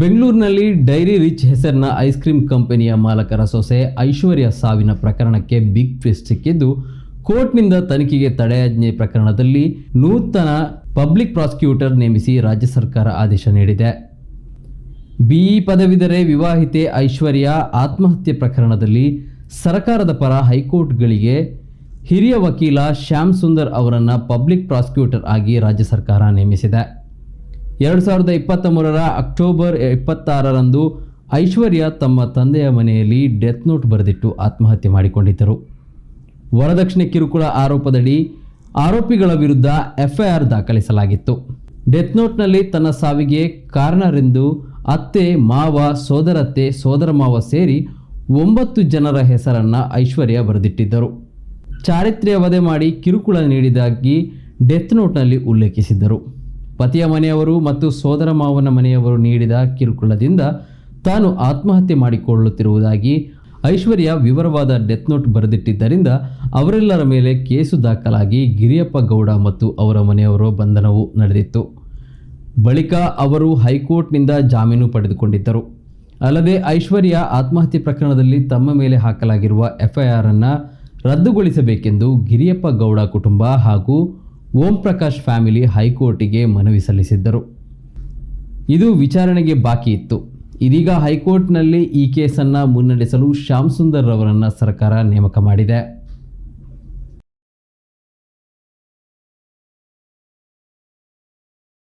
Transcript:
ಬೆಂಗಳೂರಿನಲ್ಲಿ dairy rich ಹೆಸರಿನ ice cream ಕಂಪನಿಯ ಮಾಲಕರ ಸೊಸೆ ಐಶ್ವರ್ಯ ಸಾವಿನ ಪ್ರಕರಣಕ್ಕೆ ಬಿಗ್ ಟ್ವಿಸ್ಟ್ ಸಿಕ್ಕಿದ್ದು, ಕೋರ್ಟ್ನಿಂದ ತನಿಖೆಗೆ ತಡೆಯಾಜ್ಞೆ ಪ್ರಕರಣದಲ್ಲಿ ನೂತನ ಪಬ್ಲಿಕ್ ಪ್ರಾಸಿಕ್ಯೂಟರ್ ನೇಮಿಸಿ ರಾಜ್ಯ ಸರ್ಕಾರ ಆದೇಶ ನೀಡಿದೆ. ಬಿಇ ಪದವಿದರೆ ವಿವಾಹಿತೆ ಐಶ್ವರ್ಯ ಆತ್ಮಹತ್ಯೆ ಪ್ರಕರಣದಲ್ಲಿ ಸರ್ಕಾರದ ಪರ ಹೈಕೋರ್ಟ್ಗಳಿಗೆ ಹಿರಿಯ ವಕೀಲ ಶ್ಯಾಮ್ ಸುಂದರ್ ಅವರನ್ನು ಪಬ್ಲಿಕ್ ಪ್ರಾಸಿಕ್ಯೂಟರ್ ಆಗಿ ರಾಜ್ಯ ಸರ್ಕಾರ ನೇಮಿಸಿದೆ. ಎರಡು ಸಾವಿರದ ಇಪ್ಪತ್ತ ಮೂರರ ಅಕ್ಟೋಬರ್ ಇಪ್ಪತ್ತಾರರಂದು ಐಶ್ವರ್ಯ ತಮ್ಮ ತಂದೆಯ ಮನೆಯಲ್ಲಿ ಡೆತ್ ನೋಟ್ ಬರೆದಿಟ್ಟು ಆತ್ಮಹತ್ಯೆ ಮಾಡಿಕೊಂಡಿದ್ದರು. ವರದಕ್ಷಿಣೆ ಕಿರುಕುಳ ಆರೋಪದಡಿ ಆರೋಪಿಗಳ ವಿರುದ್ಧ ಎಫ್ಐಆರ್ ದಾಖಲಿಸಲಾಗಿತ್ತು. ಡೆತ್ ನೋಟ್ನಲ್ಲಿ ತನ್ನ ಸಾವಿಗೆ ಕಾರಣರೆಂದು ಅತ್ತೆ, ಮಾವ, ಸೋದರತ್ತೆ, ಸೋದರ ಮಾವ ಸೇರಿ ಒಂಬತ್ತು ಜನರ ಹೆಸರನ್ನು ಐಶ್ವರ್ಯ ಬರೆದಿಟ್ಟಿದ್ದರು. ಚಾರಿತ್ರ್ಯ ವಧೆ ಮಾಡಿ ಕಿರುಕುಳ ನೀಡಿದಾಗಿ ಡೆತ್ ನೋಟ್ನಲ್ಲಿ ಉಲ್ಲೇಖಿಸಿದ್ದರು. ಪತಿಯ ಮನೆಯವರು ಮತ್ತು ಸೋದರ ಮಾವನ ಮನೆಯವರು ನೀಡಿದ ಕಿರುಕುಳದಿಂದ ತಾನು ಆತ್ಮಹತ್ಯೆ ಮಾಡಿಕೊಳ್ಳುತ್ತಿರುವುದಾಗಿ ಐಶ್ವರ್ಯ ವಿವರವಾದ ಡೆತ್ ನೋಟ್ ಬರೆದಿಟ್ಟಿದ್ದರಿಂದ ಅವರೆಲ್ಲರ ಮೇಲೆ ಕೇಸು ದಾಖಲಾಗಿ ಗಿರಿಯಪ್ಪ ಗೌಡ ಮತ್ತು ಅವರ ಮನೆಯವರ ಬಂಧನವು ನಡೆದಿತ್ತು. ಬಳಿಕ ಅವರು ಹೈಕೋರ್ಟ್ನಿಂದ ಜಾಮೀನು ಪಡೆದುಕೊಂಡಿದ್ದರು. ಅಲ್ಲದೆ ಐಶ್ವರ್ಯ ಆತ್ಮಹತ್ಯೆ ಪ್ರಕರಣದಲ್ಲಿ ತಮ್ಮ ಮೇಲೆ ಹಾಕಲಾಗಿರುವ ಎಫ್ಐಆರ್ ಅನ್ನು ರದ್ದುಗೊಳಿಸಬೇಕೆಂದು ಗಿರಿಯಪ್ಪ ಗೌಡ ಕುಟುಂಬ ಹಾಗೂ ಓಂ ಪ್ರಕಾಶ್ ಫ್ಯಾಮಿಲಿ ಹೈಕೋರ್ಟಿಗೆ ಮನವಿ ಸಲ್ಲಿಸಿದ್ದರು. ಇದು ವಿಚಾರಣೆಗೆ ಬಾಕಿ ಇತ್ತು. ಇದೀಗ ಹೈಕೋರ್ಟ್ನಲ್ಲಿ ಈ ಕೇಸನ್ನು ಮುನ್ನಡೆಸಲು ಶ್ಯಾಮ್ ಸುಂದರ್ ಅವರನ್ನು ಸರ್ಕಾರ ನೇಮಕ ಮಾಡಿದೆ.